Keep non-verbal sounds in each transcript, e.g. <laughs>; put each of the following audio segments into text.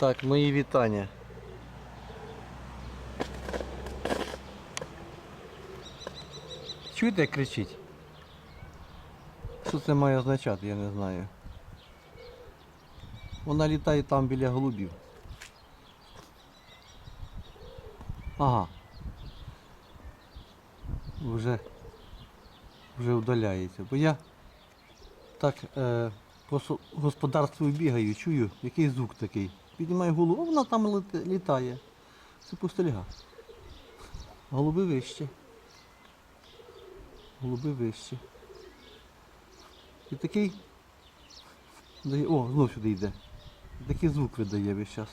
Так, мої вітання. Чуєте, як кричить? Що це має означати, я не знаю. Вона літає там біля голубів. Ага. Вже, вже удаляється. Бо я так е, по господарству бігаю, чую, який звук такий. Піднімаю голову, вона там літає. Це пустельга. Голуби вище. Голуби вище. І такий. дає- О, знов сюди йде. Такий звук видає весь час.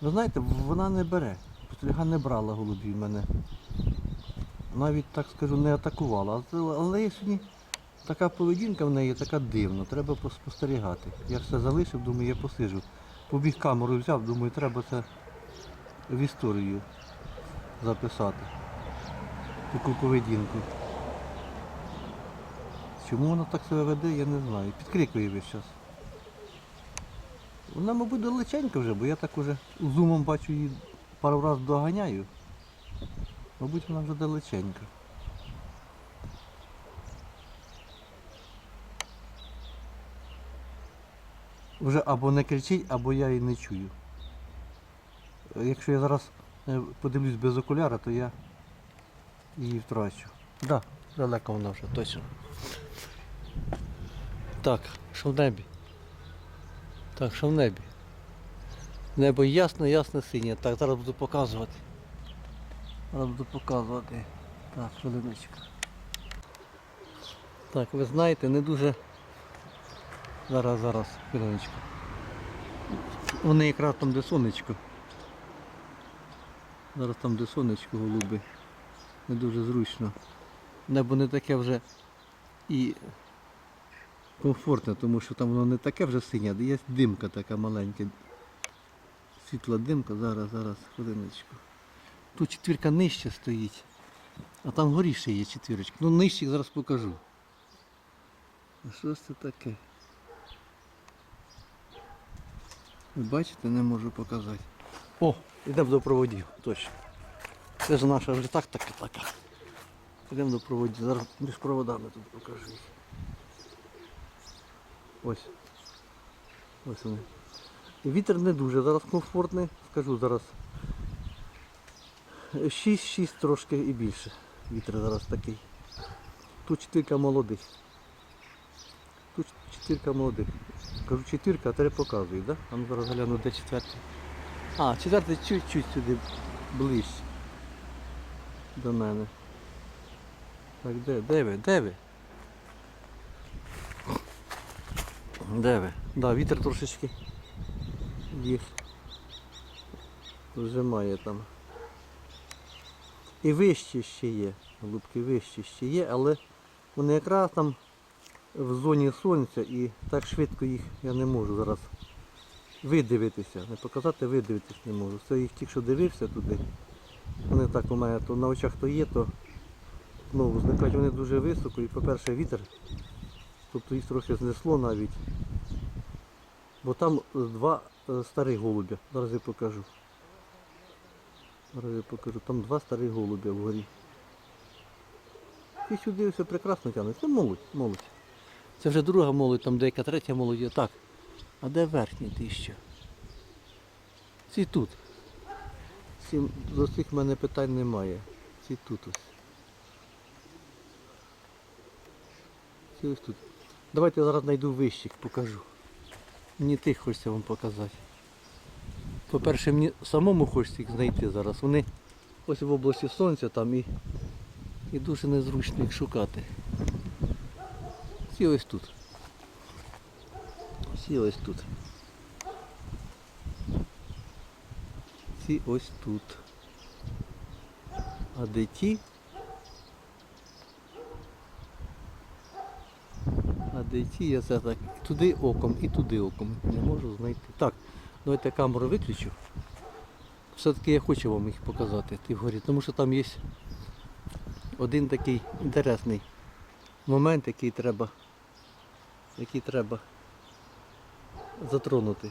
Ви знаєте, вона не бере. Пустельга не брала голубів мене. Навіть так скажу, не атакувала. Але- є сьогодні така поведінка в неї така дивна, треба поспостерігати. Я все залишив, думаю, я посижу. Побіг камеру взяв, думаю, треба це в історію записати. Таку поведінку. Чому вона так себе веде, я не знаю. Підкрикує весь час. Вона, мабуть, далеченька вже, бо я так уже зумом бачу її пару разів доганяю. Мабуть, вона вже далеченька. Вже або не кричить, або я її не чую. Якщо я зараз е, подивлюсь без окуляра, то я її втрачу. Так, да, далеко вона вже, точно. Так, що в небі? Так, що в небі? Небо ясне, ясне синє. Так, зараз буду показувати. Зараз буду показувати. Так, хвилиночку. Так, ви знаєте, не дуже. Зараз, зараз, хвилиночку. Вони якраз там, де сонечко. Зараз там, де сонечко голуби. Не дуже зручно. Небо не таке вже і комфортне, тому що там воно не таке вже синє, є димка така маленька. Світла димка, зараз, зараз, хвилиночку. Тут четвірка нижче стоїть, а там горіше є четвірочка. Ну нижче зараз покажу. А що ж це таке? Ви бачите, не можу показати. О, йдемо до проводів, точно. Це ж наша вже так така така. Йдемо до проводів. Зараз між проводами тут покажу. Ось. Ось вони. І Вітер не дуже зараз комфортний, скажу зараз. 6-6 трошки і більше. Вітер зараз такий. Тут чотирка молодих. Чотирка молодих. Кажу чотирка, а три показую, да? А ну зараз гляну, де четвертий. А, четвертий чуть-чуть сюди ближче. До мене. Так, де? Де ви? Де ви? Де ви? Да, вітер трошечки їх вжимає там. І вище ще є. Голубки вище ще є, але вони якраз там в зоні сонця і так швидко їх я не можу зараз видивитися. Не показати, видивитись не можу. Це їх тільки що дивився туди. Вони так у мене то на очах то є, то знову зникають. Вони дуже високо і по-перше вітер. Тобто їх трохи знесло навіть. Бо там два е, старих голубя. Зараз я покажу. Зараз я покажу. Там два старих голубя вгорі. І сюди все прекрасно тягне. Це молодь, молодь. Це вже друга молодь, там деяка третя молодь. Так. А де верхній ти що? Ці тут. Ці, до цих мене питань немає. Ці тут ось. Ці ось тут. Давайте я зараз знайду вищих, покажу. Мені тих хочеться вам показати. По-перше, мені самому хочеться їх знайти зараз. Вони ось в області сонця там і, і дуже незручно їх шукати. Всі ось тут. Всі ось тут. Ці ось тут. А де ті? А де ті я це так туди оком і туди оком не можу знайти. Так, давайте камеру виключу. Все-таки я хочу вам їх показати, ті вгорі, тому що там є один такий інтересний момент, який треба, який треба затронутий.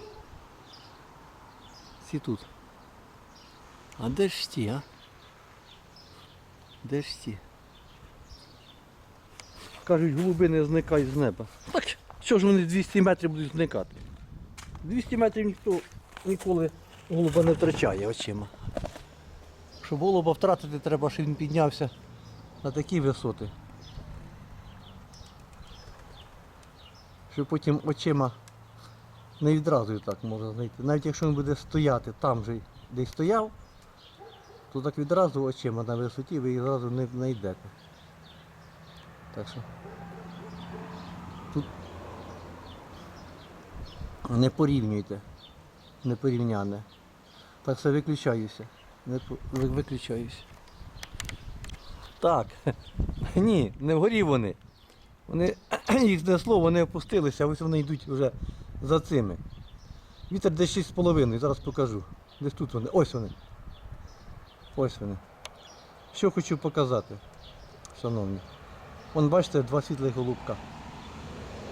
Всі тут. А де ж ті, а? Де ж ті? Кажуть, голуби не зникають з неба. Так що ж вони 200 метрів будуть зникати? 200 метрів ніхто ніколи голуба не втрачає очима. Щоб голуба втратити, треба, щоб він піднявся на такі висоти. Щоб потім очима не відразу так можна знайти. Навіть якщо він буде стояти там же, де й стояв, то так відразу очима на висоті ви їх не знайдете. Так що тут не порівнюйте, не порівняне. Так все виключаюся. Не виключаюся. Так. <laughs> Ні, не вгорі вони. Вони <clears throat> їх знесло, вони опустилися, ось вони йдуть вже за цими. Вітер десь 6,5, зараз покажу. Десь тут вони. Ось вони. Ось вони. Що хочу показати, шановні. Вон бачите, два світлих голубка.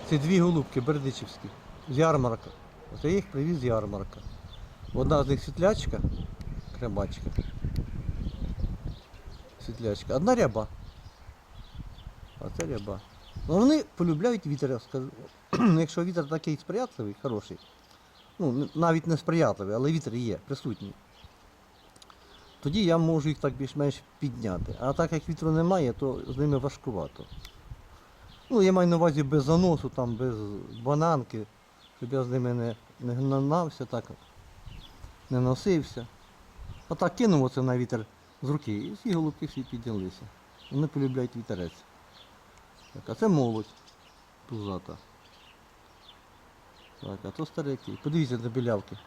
Це дві голубки бердичівські. З ярмарка. Оце я їх привіз з ярмарка. Одна з них світлячка, кребачка. Світлячка. Одна ряба. А це ряба. Ну, вони полюбляють вітер, я скажу. <clears throat> Якщо вітер такий сприятливий, хороший. Ну, навіть не сприятливий, але вітер є, присутній. Тоді я можу їх так більш-менш підняти. А так як вітру немає, то з ними важкувато. Ну, я маю на увазі без заносу, там, без бананки, щоб я з ними не, не гнанався, так, не носився. А так кинув оце на вітер з руки, і всі голубки всі піднялися. Вони полюбляють вітерець. Так, а це молодь пузата. Так, а то старики. Подивіться на білявки.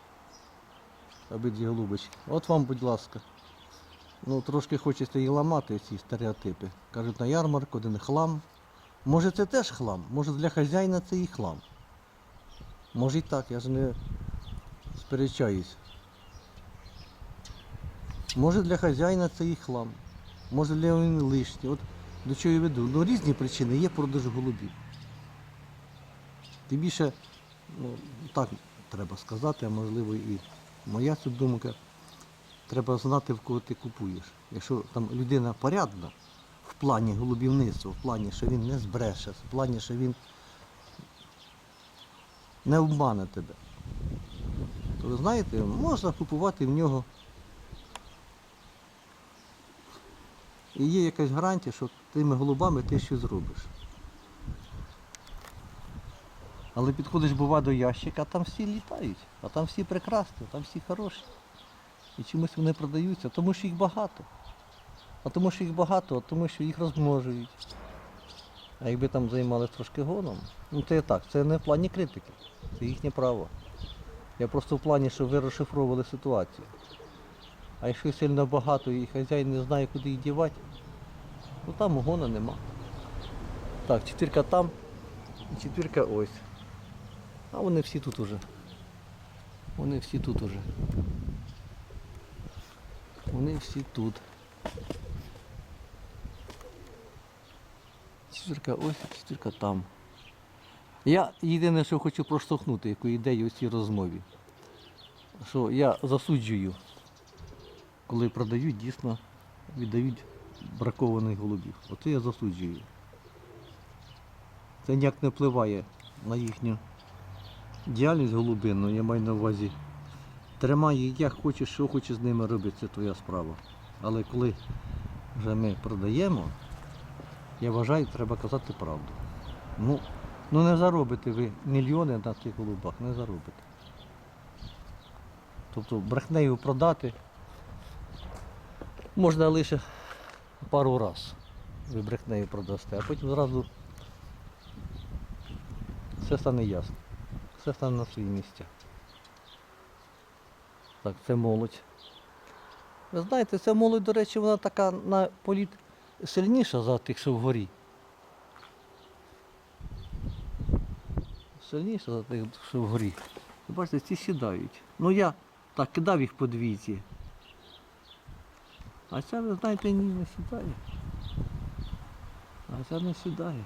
Обидві голубочки. От вам, будь ласка. Ну, трошки хочеться і ламати ці стереотипи. Кажуть, на ярмарку один хлам. Може це теж хлам, може для хазяїна це і хлам. Може і так, я ж не сперечаюсь. Може для хазяїна це і хлам. Може для він лишній. До чого я веду. Ну різні причини є продаж голубів. Тим більше, ну, так треба сказати, а можливо і моя ця думка. Треба знати, в кого ти купуєш. Якщо там людина порядна в плані голубівництва, в плані, що він не збреше, в плані, що він не обмане тебе, то ви знаєте, можна купувати в нього. І є якась гарантія, що тими голубами ти щось зробиш. Але підходиш, бува, до ящика, а там всі літають, а там всі прекрасні, там всі хороші. І чомусь вони продаються, тому що їх багато. А тому що їх багато, а тому що їх розмножують. А якби там займалися трошки гоном, ну це так, це не в плані критики, це їхнє право. Я просто в плані, щоб ви розшифровували ситуацію. А якщо сильно багато і хазяїн не знає, куди їх дівати, то там гона нема. Так, четвірка там і четвірка ось. А вони всі тут уже. Вони всі тут уже. Вони всі тут. Четвірка ось, четвірка там. Я єдине, що хочу проштовхнути, яку ідею у цій розмові. Що я засуджую, коли продають, дійсно віддають бракованих голубів. Оце я засуджую. Це ніяк не впливає на їхню діяльність голубинну, я маю на увазі. Тримай їх як хочеш, що хочеш з ними робити, це твоя справа. Але коли вже ми продаємо, я вважаю, треба казати правду. Ну, ну не заробите ви мільйони на цих голубах, не заробите. Тобто брехнею продати можна лише пару раз ви брехнею продасте, а потім зразу все стане ясно. Все стане на свої місця. Так, це молодь. Ви знаєте, ця молодь, до речі, вона така на політ сильніша за тих, що вгорі. Сильніша за тих, що вгорі. Бачите, ці сідають. Ну я так кидав їх по двійці. А ця, ви знаєте, ні, не сідає. А ця не сідає.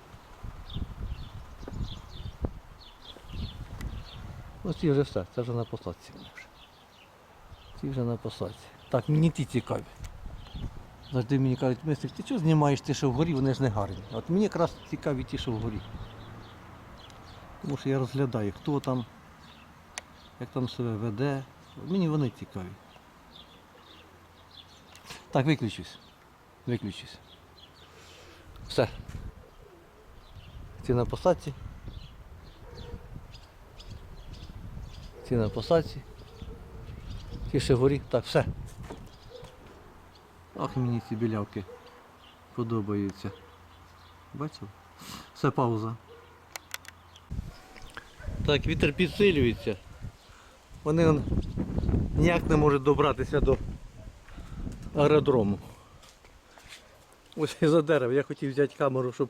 Ось ці вже все, це вже на посадці. Ці вже на посадці. Так, мені ті цікаві. Завжди мені кажуть, мисник, ти чого знімаєш ті, що вгорі, вони ж не гарні. От мені якраз цікаві ті, що вгорі. Тому що я розглядаю, хто там, як там себе веде. Мені вони цікаві. Так, виключусь. Виключусь. Все. Ці на посадці. Ці на посадці. Ті ще горі. Так, все. Ах, мені ці білявки подобаються. Бачив? Все пауза. Так, вітер підсилюється. Вони он, ніяк не можуть добратися до аеродрому. Ось із-за дерева. Я хотів взяти камеру, щоб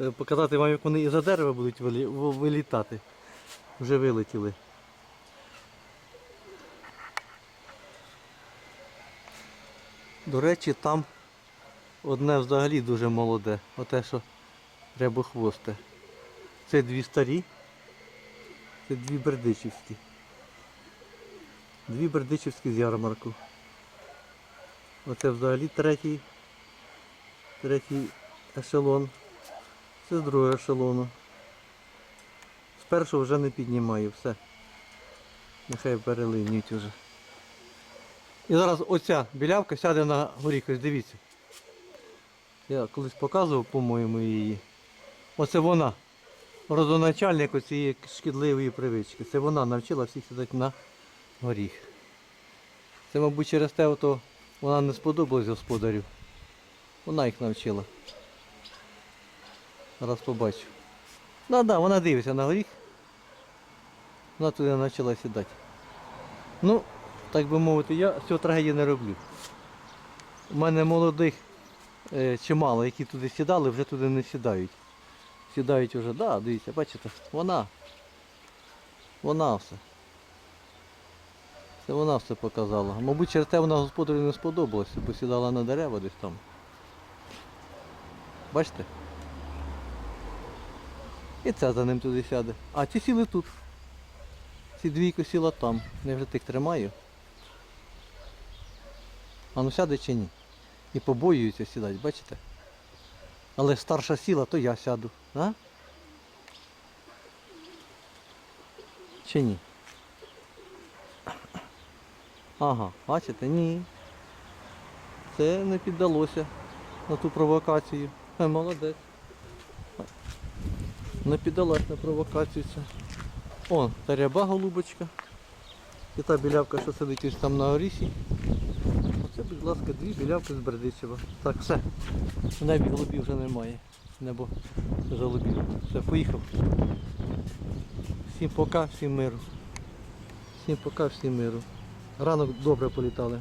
е, показати вам, як вони із-за дерева будуть вилітати. Вже вилетіли. До речі, там одне взагалі дуже молоде. Оте, що рябохвосте. Це дві старі. Це дві бердичівські. Дві бердичівські з ярмарку. Оце взагалі третій. Третій ешелон. Це з другого ешелону. З першого вже не піднімаю, все. Нехай перелинюють уже. І зараз оця білявка сяде на горіх, ось дивіться. Я колись показував, по-моєму, її. Оце вона. Родоначальник оцієї шкідливої привички. Це вона навчила всіх сідати на горіх. Це, мабуть, через те, ото вона не сподобалась господарю. Вона їх навчила. Зараз побачу. Да, да, вона дивиться на горіх. Вона туди почала сідати. Ну, так би мовити, я цього трагедії не роблю. У мене молодих е, чимало, які туди сідали, вже туди не сідають. Сідають вже, да, дивіться, бачите, вона. Вона все. Це вона все показала. Мабуть, через те вона господарю не сподобалася, бо сідала на дерева десь там. Бачите? І ця за ним туди сяде. А ці сіли тут. Ці двійко сіла там. Я вже тих тримаю. А ну сяде чи ні? І побоюються сідати, бачите? Але старша сіла, то я сяду. А? Чи ні? Ага, бачите, ні. Це не піддалося на ту провокацію. Е, молодець. Не піддалась на провокацію це. О, та ряба голубочка. І та білявка, що сидить ось там на орісі. Оце, будь ласка, дві білявки з Бердичева. Так, все. В небі голубів вже немає. Небо голубів. Все, поїхав. Всім пока, всім миру. Всім пока, всім миру. Ранок добре політали.